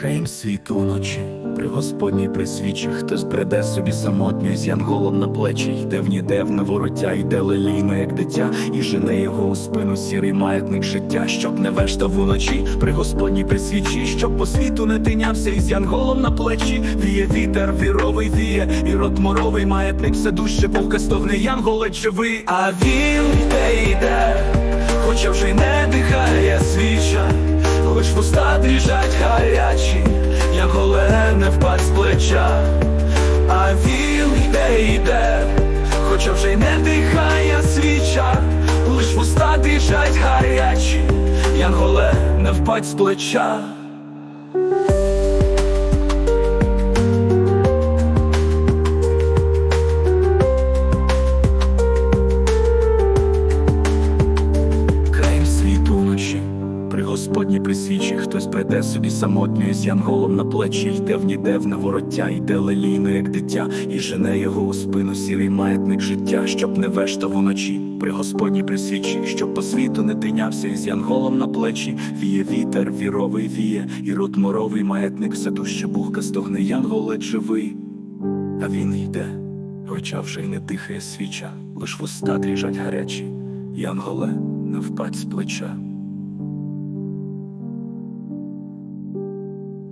Крім світу ночі, при Господній присвічі, хтось бреде собі самотньо з янголом на плечі, йде в ніде в навороття, йде лелійно, як дитя, і жене його у спину. Сірий маятник життя, щоб не вештав уночі, при Господній присвічі, щоб по світу не тинявся із янголом на плечі, віє вітер, віровий віє, і рот моровий маятник. Все дужче, Бог стогне янголе живий, а він йде, йде, хоча вже й не дихає свіча, лиш вуста дріжать з плеча, а він йде, йде, хоча вже й не дихає свіча, лиш вуста дріжать гарячі, янголе не впать з плеча. Господній присвічі, хтось прийде собі самотньо з янголом на плечі, йде в ніде в навороття, йде лелійно, як дитя, і жене його у спину сірий маятник життя, щоб не вештав уночі, при Господній присвічі, щоб по світу не тинявся із янголом на плечі, віє вітер, віровий віє, і рот моровий маятник все дужче бухка стогне янголе живий, а він йде, хоча вже й не дихає свіча, лиш вуста дріжать гарячі, янголе не впадь з плеча.